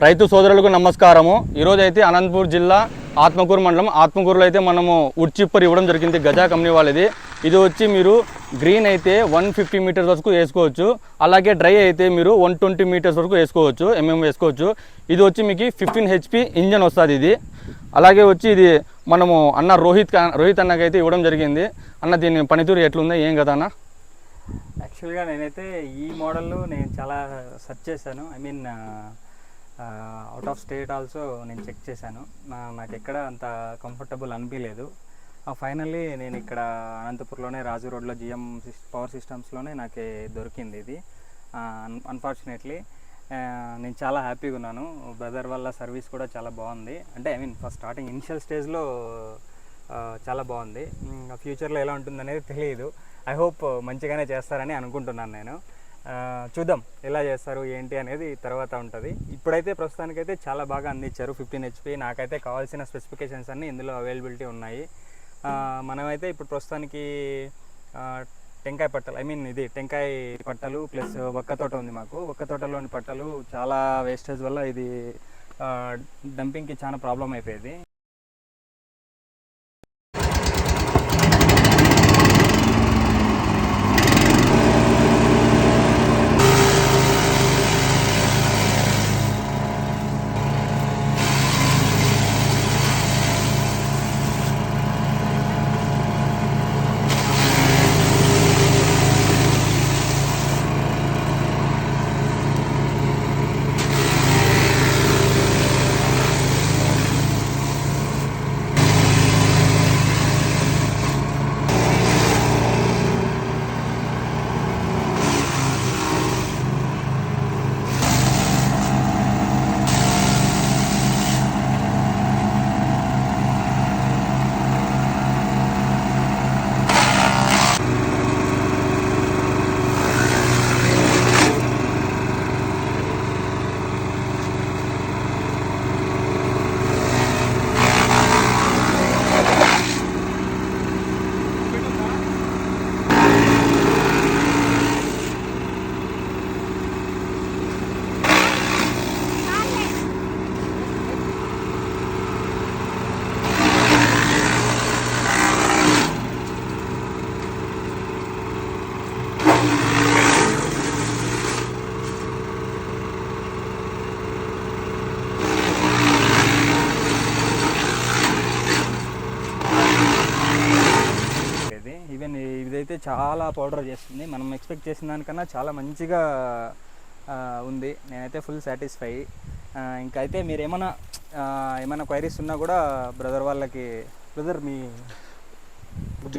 రైతు సోదరులకు నమస్కారము. ఈరోజు అయితే అనంతపూర్ జిల్లా ఆత్మకూరు మండలం. ఆత్మకూరులో అయితే మనము ఉడ్చిప్పర్ ఇవ్వడం జరిగింది. గజా కంపెనీ వాళ్ళది. ఇది వచ్చి మీరు గ్రీన్ అయితే వన్ ఫిఫ్టీ మీటర్స్ వరకు వేసుకోవచ్చు. అలాగే డ్రై అయితే మీరు వన్ ట్వంటీ మీటర్స్ వరకు వేసుకోవచ్చు. ఎంఎం వేసుకోవచ్చు. ఇది వచ్చి మీకు ఫిఫ్టీన్ హెచ్పి ఇంజన్ వస్తుంది ఇది. అలాగే వచ్చి ఇది మనము అన్న రోహిత్ రోహిత్ అన్నకైతే ఇవ్వడం జరిగింది. అన్న దీని పనితీరు ఎట్లుందో? ఏం కదా అన్న? యాక్చువల్గా నేనైతే ఈ మోడల్ నేను చాలా సెర్చ్ చేశాను. I mean out of state also నేను చెక్ చేశాను. నాకు ఎక్కడ అంత కంఫర్టబుల్ అనిపించలేదు ఫైనల్లీ నేను ఇక్కడ అనంతపూర్లోనే రాజు రోడ్లో జిఎం పవర్ సిస్టమ్స్లోనే నాకు దొరికింది ఇది. అన్ఫార్చునేట్లీ నేను చాలా హ్యాపీగా ఉన్నాను బ్రదర్ వల్ల సర్వీస్ కూడా చాలా బాగుంది. అంటే I mean first starting initial స్టేజ్లో చాలా బాగుంది. ఫ్యూచర్లో ఎలా ఉంటుందనేది తెలియదు. ఐ హోప్ మంచిగానే చేస్తారని అనుకుంటున్నాను నేను. చూద్దాం ఎలా చేస్తారు ఏంటి అనేది తర్వాత ఉంటుంది. ఇప్పుడైతే ప్రస్తుతానికైతే చాలా బాగా అందించారు ఫిఫ్టీన్ హెచ్పి నాకైతే కావాల్సిన స్పెసిఫికేషన్స్ అన్నీ ఇందులో అవైలబిలిటీ ఉన్నాయి. మనమైతే ఇప్పుడు ప్రస్తుతానికి టెంకాయ పట్టలు ఐ మీన్ ఇది టెంకాయ పట్టలు ప్లస్ ఒక్క తోట ఉంది మాకు. ఒక్క తోటలోని పట్టలు చాలా వేస్టేజ్ వల్ల ఇది డంపింగ్కి చాలా ప్రాబ్లం అయిపోయేది ఇది ఈవెన్ ఇదైతే చాలా పౌడర్ చేస్తుంది. మనం ఎక్స్పెక్ట్ చేసిన దానికన్నా చాలా మంచిగా ఉంది. నేనైతే ఫుల్ సాటిస్ఫై ఇంకా అయితే మీరు ఏమైనా ఏమైనా క్వైరీస్ ఉన్నా కూడా బ్రదర్ వాళ్ళకి బ్రదర్ మీ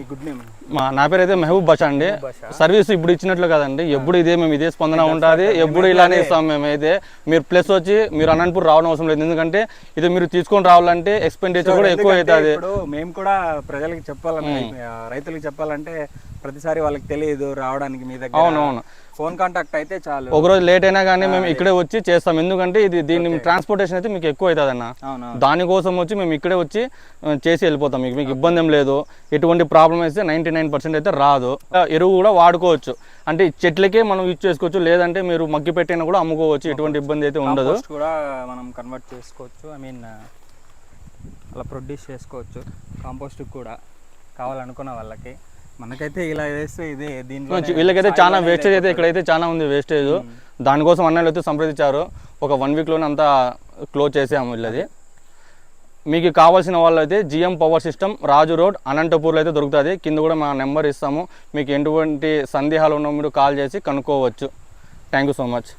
గుడ్ నేమ్ మా నా పేరు అయితే మెహబూబ్ బాషా అండి. సర్వీస్ ఇప్పుడు ఇచ్చినట్లు కదండి. ఎప్పుడు ఇదే మేము ఇదే స్పందన ఉంటుంది. ఎప్పుడు ఇలానే ఇస్తాం మేమైతే. మీరు ప్లస్ వచ్చి మీరు అనంతపూర్ రావడం అవసరం లేదు. ఎందుకంటే ఇది మీరు తీసుకొని రావాలంటే ఎక్స్పెండిచర్ కూడా ఎక్కువ అవుతుంది. మేము కూడా ప్రజలకు చెప్పాలంటే ఆ, రైతులకు చెప్పాలంటే ప్రతిసారి వాళ్ళకి తెలియదు రావడానికి మీ దగ్గర. అవునవును. ఫోన్ కాంటాక్ట్ అయితే చాలు. ఒకరోజు లేట్ అయినా కానీ మేము ఇక్కడే వచ్చి చేస్తాం. ఎందుకంటే ఇది దీని ట్రాన్స్పోర్టేషన్ అయితే మీకు ఎక్కువ అవుతుంది అన్న. దానికోసం వచ్చి మేము ఇక్కడే వచ్చి చేసి వెళ్ళిపోతాం. మీకు మీకు ఇబ్బంది ఏం లేదు. ఎటువంటి ప్రాబ్లం అయితే నైంటీ నైన్ పర్సెంట్ అయితే రాదు. ఎరువు కూడా వాడుకోవచ్చు. అంటే చెట్లకే మనం యూజ్ చేసుకోవచ్చు. లేదంటే మీరు మగ్గి పెట్టినా కూడా అమ్ముకోవచ్చు. ఎటువంటి ఇబ్బంది అయితే ఉండదు. కూడా మనం కన్వర్ట్ చేసుకోవచ్చు. ఐ మీన్ అలా ప్రొడ్యూస్ చేసుకోవచ్చు. కాంపోస్ట్ కూడా కావాలనుకున్న వాళ్ళకి. మనకైతే ఇలా వేస్తే ఇదే దీంట్లో వీళ్ళకైతే చాలా వేస్టేజ్ అయితే ఇక్కడైతే చాలా ఉంది వేస్టేజ్ దానికోసం అన్నలు అయితే సంప్రదించారు. ఒక వన్ వీక్లోనే అంతా క్లోజ్ చేసాము వీళ్ళది. మీకు కావాల్సిన వాళ్ళు అయితే GM power system Raju road అనంతపూర్లో అయితే దొరుకుతుంది. కింద కూడా మా నెంబర్ ఇస్తాము. మీకు ఎటువంటి సందేహాలు ఉన్నా మీరు కాల్ చేసి కనుక్కోవచ్చు. Thank you so much